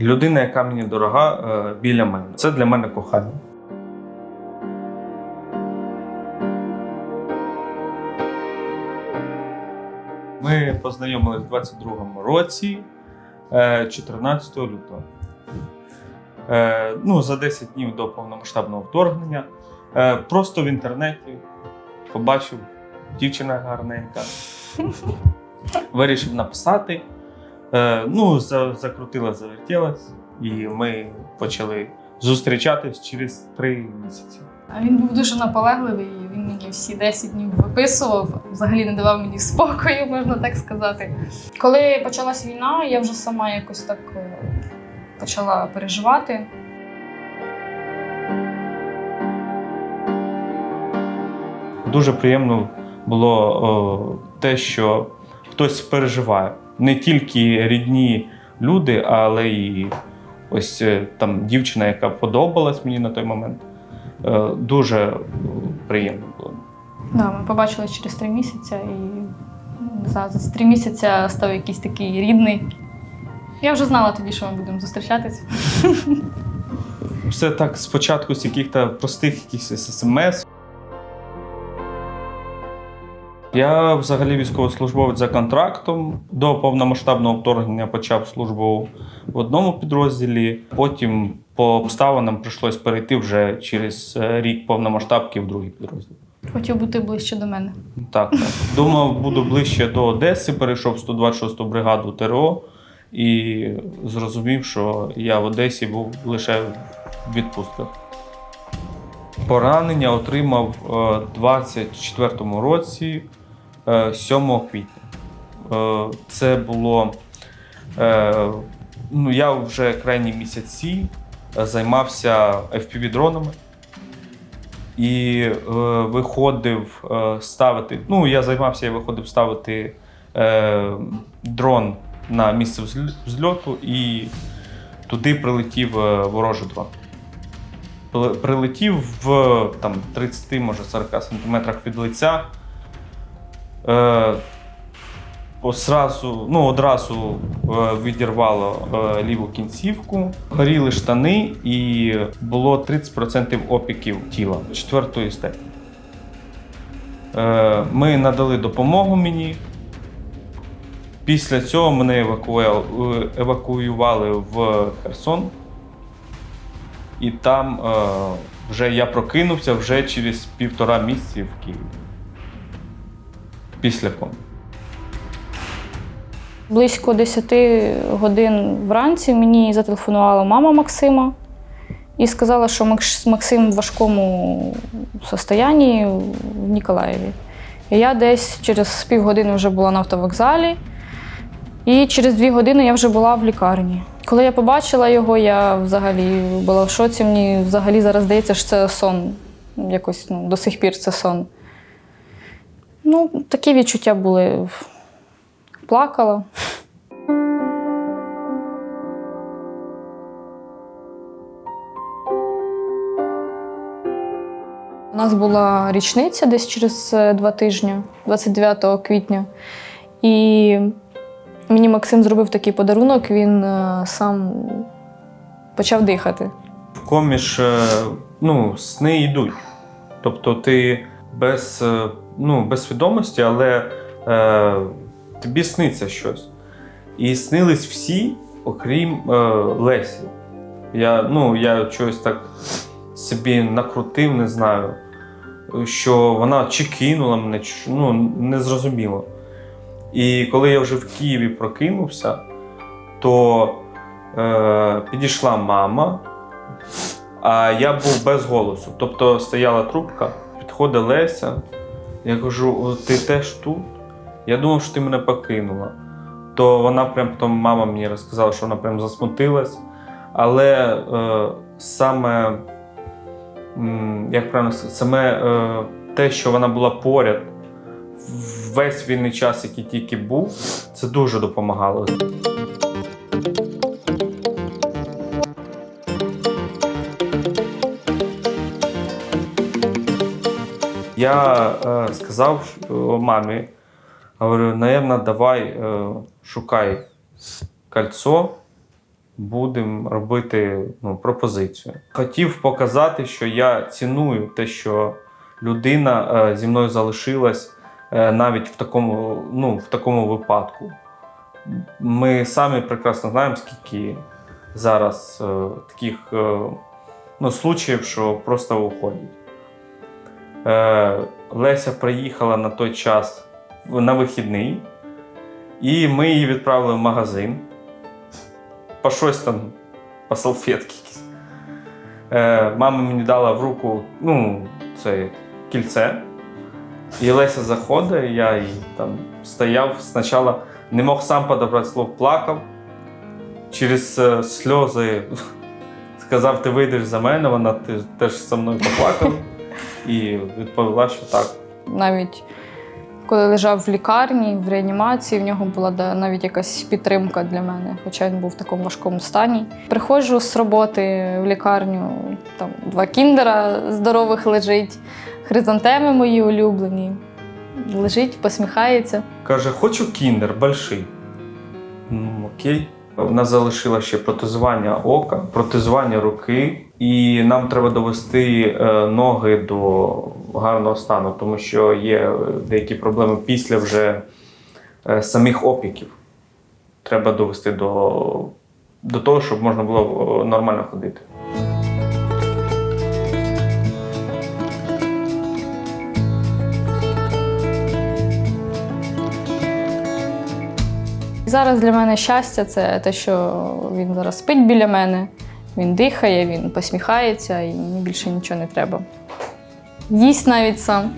Людина, яка мені дорога, е, біля мене. Це для мене кохання. Ми познайомились в 22-му році, е, 14 лютого. Е, Ну, за 10 днів до повномасштабного вторгнення. Е, Просто в інтернеті побачив дівчина гарненька. Вирішив написати. Е, Ну, закрутила, завертілась, і ми почали зустрічатись через три місяці. А Він був дуже наполегливий, він мені всі 10 днів виписував, взагалі не давав мені спокою, можна так сказати. Коли почалась війна, я вже сама якось так е, почала переживати. Дуже приємно було о, те, що хтось переживає. Не тільки рідні люди, але й ось е, там дівчина, яка подобалась мені на той момент. Е, Дуже приємно було. Да, ми побачили через три місяці, і за три місяці став якийсь такий рідний. Я вже знала тоді, що ми будемо зустрічатись. Все так спочатку з яких-то простих якихось смс. Я взагалі військовослужбовець за контрактом. До повномасштабного вторгнення почав службу в одному підрозділі. Потім по обставинам прийшлось перейти вже через е, рік повномасштабки в другий підрозділ. Хотів бути ближче до мене. Так, так. Думав, буду ближче до Одеси, перейшов в 126-ту бригаду ТРО і зрозумів, що я в Одесі був лише в відпустках. Поранення отримав е, 24-му році, 7 квітня. Е, Це було. е, Ну, я вже крайні місяці е, займався FPV-дронами і е, виходив е, ставити. Ну, я займався і виходив ставити е, дрон на місце взл- взльоту, і туди прилетів е, ворожий дрон. Прилетів в там, 30, може 40 сантиметрах від лиця. Е, Сразу, ну, одразу е, відірвало е, ліву кінцівку, горіли штани, і було 30% опіків тіла четвертої степені. Е, ми надали допомогу мені. Після цього мене евакуювали в Херсон. І там вже я прокинувся вже через півтора місяці в Києві. Після кому. Близько 10 годин вранці мені зателефонувала мама Максима і сказала, що Максим в важкому состоянні в Ніколаєві. І я десь через півгодини вже була на автовокзалі, і через дві години я вже була в лікарні. Коли я побачила його, я взагалі була в шоці. Мені взагалі зараз здається, що це сон. Якось ну, до сих пір це сон. Ну, такі відчуття були. Плакала. У нас була річниця десь через е, два тижні, 29 квітня. І мені Максим зробив такий подарунок, він е, сам почав дихати. В комі ж е, ну, сни йдуть. Тобто ти без, е, ну, без свідомості, але е, тобі сниться щось. І снились всі, окрім е, Лесі. Я, ну, я чогось так собі накрутив, не знаю, що вона чи кинула мене, чи, ну, не зрозуміло. І коли я вже в Києві прокинувся, то е, підійшла мама, а я був без голосу. Тобто стояла трубка, підходить Леся. Я кажу: «О, ти теж тут? Я думав, що ти мене покинула. То вона прям потім мама мені розказала, що вона прям засмутилась. Але е, саме, як правильно сказати, саме е, те, що вона була поряд весь вільний час, який тільки був, це дуже допомагало. Я е, сказав е, мамі, говорю, наверное, давай е, шукай кольцо будемо робити ну, пропозицію. Хотів показати, що я ціную те, що людина е, зі мною залишилась е, навіть в такому, ну, в такому випадку. Ми самі прекрасно знаємо, скільки зараз е, таких е, ну, случаїв, що просто уходять. Е, Леся приїхала на той час на вихідний, і ми її відправили в магазин. По щось там, по салфетки. Е, мама мені дала в руку ну, це кільце. І Леся заходить, я їй там стояв спочатку, не мог сам подобрати слов, плакав. Через е, сльози сказав, ти вийдеш за мене, вона теж- зі мною поплакала і відповіла, що так. Навіть коли лежав в лікарні, в реанімації, в нього була навіть якась підтримка для мене, хоча він був в такому важкому стані. Приходжу з роботи в лікарню, там два кіндера здорових лежить, хризантеми мої улюблені. Лежить, посміхається. Каже, хочу кіндер больший. Ну, окей. У нас залишилося ще протезування ока, протезування руки, і нам треба довести е, ноги до гарного стану, тому що є е, деякі проблеми після вже е, самих опіків. Треба довести до, до того, щоб можна було нормально ходити. Зараз для мене щастя це те, що він зараз спить біля мене, він дихає, він посміхається і мені більше нічого не треба. Їсть навіть сам.